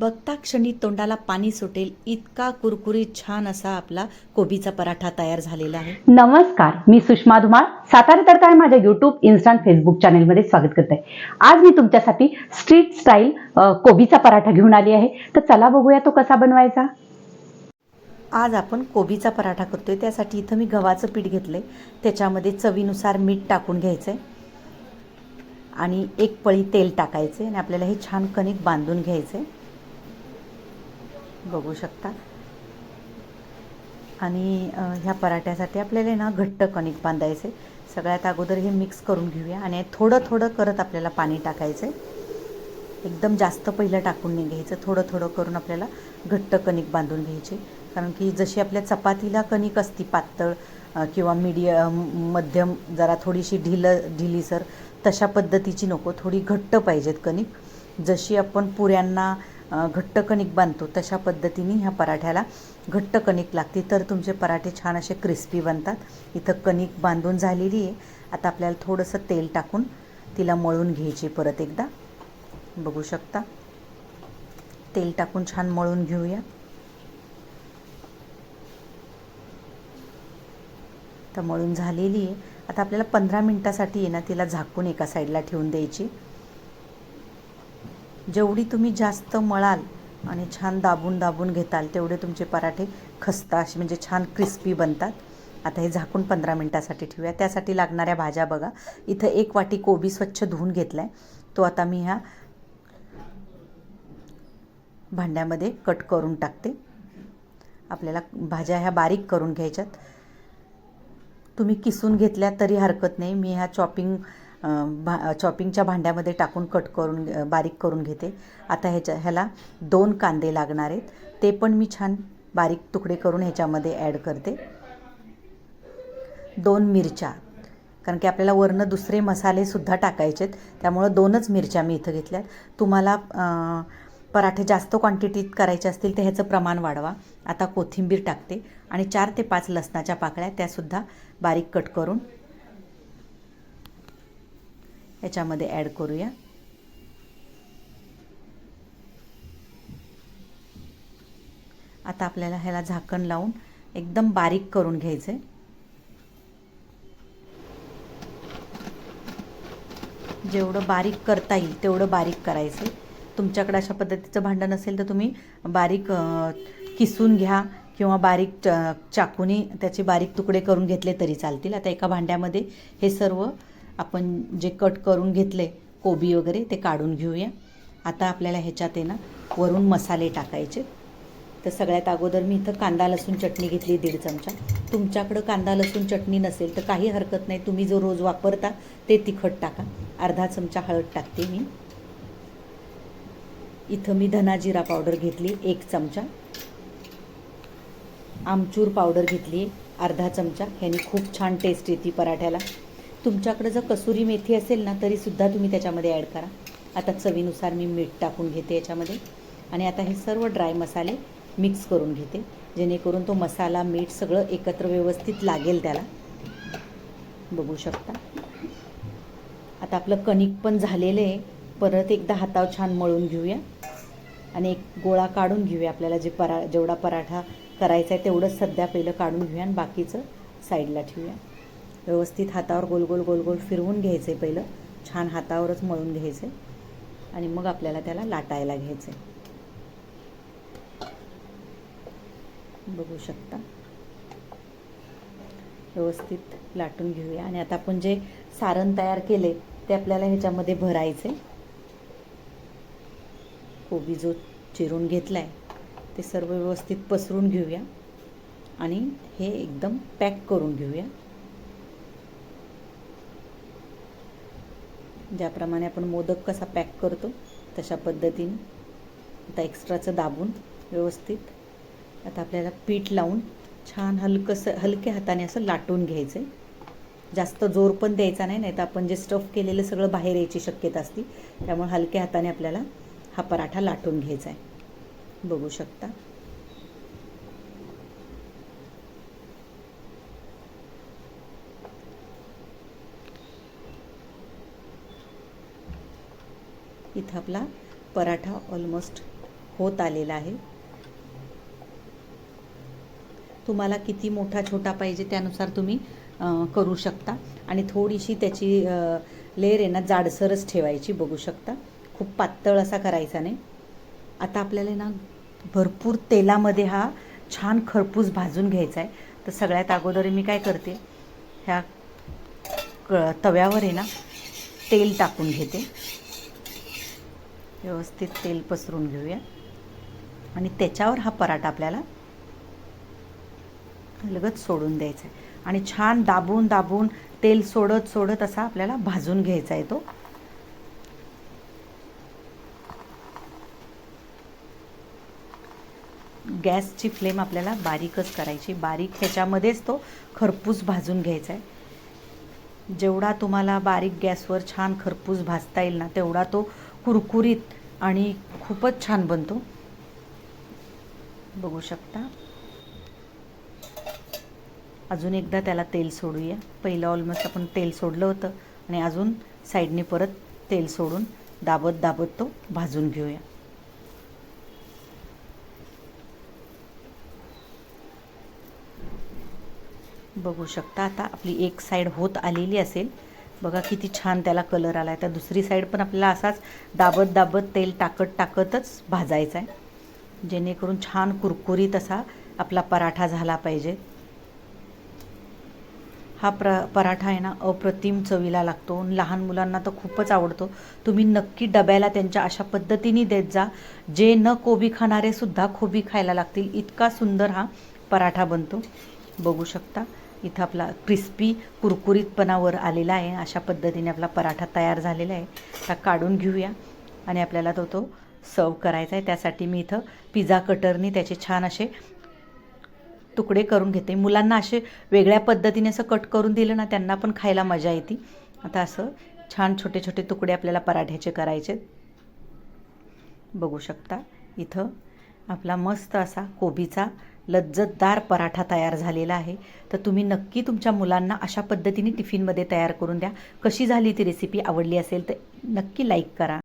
बघता क्षणी तोंडाला पाणी सुटेल. इतका कुरकुरीत छान असा आपला कोबीचा पराठा तयार झालेला आहे. नमस्कार मी सुषमा धुमाळ. सातारा तडका या माझ्या युट्यूब इन्स्टा फेसबुक चॅनेलमध्ये स्वागत करते. आज मी तुमच्यासाठी स्ट्रीट स्टाईल कोबीचा पराठा घेऊन आली आहे. तर चला बघूया तो कसा बनवायचा. आज आपण कोबीचा पराठा करतोय. त्यासाठी इथं मी गव्हाचं पीठ घेतलंय. त्याच्यामध्ये चवीनुसार मीठ टाकून घ्यायचं आहे आणि एक पळी तेल टाकायचे आणि आपल्याला हे छान कणिक बांधून घ्यायचे बघू शकता. आणि ह्या पराठ्यासाठी आपल्याला ना घट्ट कणिक बांधायचे सगळ्यात अगोदर हे मिक्स करून घेऊया आणि थोडं थोडं करत आपल्याला पाणी टाकायचं एकदम जास्त पहिलं टाकून नाही घ्यायचं. थोडं थोडं करून आपल्याला घट्ट कणिक बांधून घ्यायची. कारण की जशी आपल्या चपातीला कणिक असती पातळ किंवा मीडियम मध्यम जरा थोडीशी ढिल ढिलीसर तशा पद्धतीची नको. थोडी घट्ट पाहिजेत कणिक. जशी आपण पुऱ्यांना घट्ट कणिक बांधतो तशा पद्धतीने ह्या पराठ्याला घट्ट कणिक लागते. तर तुमचे पराठे छान असे क्रिस्पी बनतात. इथं कणिक बांधून झालेली आहे. आता आपल्याला थोडंसं तेल टाकून तिला मळून घ्यायची परत एकदा. बघू शकता. तेल टाकून छान मळून घेऊया. तर मळून झालेली आहे. आता आपल्याला पंधरा मिनटासाठी आहे ना तिला झाकून एका साईडला ठेवून द्यायची. जेवढी तुम्ही जास्त मळाल आणि छान दाबून दाबून घेताल तेवढे तुमचे पराठे खस्ता असे म्हणजे छान क्रिस्पी बनतात. आता हे झाकून पंधरा मिनटासाठी ठेवूया. त्यासाठी लागणाऱ्या भाज्या बघा. इथं एक वाटी कोबी स्वच्छ धुवून घेतला आहे तो आता मी ह्या भांड्यामध्ये कट करून टाकते. आपल्याला भाज्या ह्या बारीक करून घ्यायच्यात. तुम्ही किसून घेतल्या तरी हरकत नाही. मी ह्या चॉपिंग भा चॉपिंगच्या भांड्यामध्ये टाकून कट करून बारीक करून घेते. आता ह्याच्या ह्याला दोन कांदे लागणार आहेत. ते पण मी छान बारीक तुकडे करून ह्याच्यामध्ये ॲड करते. दोन मिरच्या. कारण की आपल्याला वरनं दुसरे मसालेसुद्धा टाकायचे आहेत. त्यामुळं दोनच मिरच्या मी इथं घेतल्यात तुम्हाला पराठे जास्त क्वांटिटीत करायचे असतील तर ह्याचं प्रमाण वाढवा. आता कोथिंबीर टाकते. आणि चार ते पाच लसणाच्या पाकळ्या त्यासुद्धा बारीक कट करून याच्यामध्ये ॲड करूया. आता आपल्याला ह्याला झाकण लावून एकदम बारीक करून घ्यायचं. आहे जेवढं बारीक करता येईल तेवढं बारीक करायचं. तुमच्याकडे अशा पद्धतीचं भांडण नसेल तर तुम्ही बारीक किसून घ्या किंवा बारीक च- चाकूनी त्याचे बारीक तुकडे करून घेतले तरी चालतील. आता एका भांड्यामध्ये हे सर्व आपण जे कट करून घेतले कोबी वगैरे ते काढून घेऊया. आता आपल्याला ह्याच्यात आहे ना वरून मसाले टाकायचे. तर सगळ्यात अगोदर मी इथं कांदा लसूण चटणी घेतली दीड चमचा. तुमच्याकडं कांदा लसूण चटणी नसेल तर काही हरकत नाही. तुम्ही जो रोज वापरता ते तिखट टाका. अर्धा चमचा हळद टाकते मी. इथं मी धना जिरा पावडर घेतली एक चमचा. आमचूर पावडर घेतली अर्धा चमचा. ह्यानी खूप छान टेस्ट येते पराठ्याला. तुमच्याकडे जर कसुरी मेथी असेल ना तरीसुद्धा तुम्ही त्याच्यामध्ये ॲड करा. आता चवीनुसार मी मीठ टाकून घेते याच्यामध्ये. आणि आता हे सर्व ड्राय मसाले मिक्स करून घेते जेणेकरून तो मसाला मीठ सगळं एकत्र व्यवस्थित लागेल त्याला. बघू शकता. आता आपलं कणिक पण झालेलं आहे. परत एकदा हातावर छान मळून घेऊया. आणि एक गोळा काढून घेऊया आपल्याला जे परा जेवढा पराठा करायचा आहे तेवढंच सध्या पहिलं काढून घेऊया आणि बाकीचं साईडला ठेवूया. व्यवस्थित हातावर गोल गोल गोल गोल फिरवून घ्यायचं आहे पहिलं. छान हातावरच मळून घ्यायचं. आहे आणि मग आपल्याला त्याला लाटायला घ्यायचं. आहे बघू शकता. व्यवस्थित लाटून घेऊया. आणि आता आपण जे सारण तयार केले ते आपल्याला ह्याच्यामध्ये भरायचे. कोबी जो चिरून घेतला आहे ते सर्व व्यवस्थित पसरून घेऊया. आणि हे एकदम पॅक करून घेऊया. ज्याप्रमाणे आपण मोदक कसा पॅक करतो तशा पद्धतीने. आता एक्स्ट्राचं दाबून व्यवस्थित. आता आपल्याला पीठ लावून छान हलकंसं हलक्या हाताने असं लाटून घ्यायचं आहे जास्त जोर पण द्यायचा नाही नाही तर आपण जे स्टफ केलेलं सगळं बाहेर यायची शक्यता असते त्यामुळे हलक्या हाताने आपल्याला हा पराठा लाटून घ्यायचा आहे बघू शकता. इथं आपला पराठा ऑलमोस्ट होत आलेला आहे. तुम्हाला किती मोठा छोटा पाहिजे त्यानुसार तुम्ही करू शकता. आणि थोडीशी त्याची लेअर आहे ना जाडसरच ठेवायची बघू शकता. खूप पातळ असा करायचा नाही. आता आपल्याला ना भरपूर तेलामध्ये हा छान खरपूस भाजून घ्यायचा आहे. तर सगळ्यात अगोदर मी काय करते ह्या क तव्यावर आहे ना तेल टाकून घेते. व्यवस्थित तेल पसरून घेऊया. आणि त्याच्यावर हा पराठा आपल्याला लगत सोडून द्यायचा आहे. आणि छान दाबून दाबून तेल सोडत सोडत असा आपल्याला भाजून घ्यायचा आहे तो. गॅसची फ्लेम आपल्याला बारीकच करायची. बारीक ह्याच्यामध्येच तो खरपूस भाजून घ्यायचा आहे. जेवढा तुम्हाला बारीक गॅसवर छान खरपूस भाजता येईल ना तेवढा तो कुरकुरीत आणि खूपच छान बनतो. बघू शकता. अजून एकदा त्याला तेल सोडूया. पहिलं ऑलमोस्ट आपण तेल सोडलं होतं आणि अजून साईडने परत तेल सोडून दाबत दाबत तो भाजून घेऊया. बघू शकता आता आपली एक साईड होत आलेली असेल. बघा किती छान त्याला कलर आला आहे तर दुसरी साईड पण आपल्याला असाच दाबत दाबत तेल टाकत टाकतच भाजायचा आहे. जेणेकरून छान कुरकुरीत असा आपला पराठा झाला पाहिजे. हा प्र पराठा आहे ना अप्रतिम चवीला लागतो. लहान मुलांना तर खूपच आवडतो. तुम्ही नक्की डब्याला त्यांच्या अशा पद्धतीने देत जा. जे न कोबी खाणारे सुद्धा कोबी खायला लागतील. इतका सुंदर हा पराठा बनतो. बघू शकता. इथं आपला क्रिस्पी कुरकुरीतपणावर आलेला आहे. अशा पद्धतीने आपला पराठा तयार झालेला आहे. आता काढून घेऊया. आणि आपल्याला तो तो सर्व करायचा आहे. त्यासाठी मी इथं पिझ्झा कटरनी त्याचे छान असे तुकडे करून घेते. मुलांना असे वेगळ्या पद्धतीने असं कट करून दिलं ना त्यांना पण खायला मजा येते. आता असं छान छोटे छोटे तुकडे आपल्याला पराठ्याचे करायचे बघू शकता इथं आपला मस्त असा कोबीचा लज्जतदार पराठा तयार झालेला आहे. तर तुम्ही नक्की तुमच्या मुलांना अशा पद्धतीने टिफिनमध्ये तयार करून द्या. कशी झाली ती रेसिपी आवडली असेल तर नक्की लाईक करा.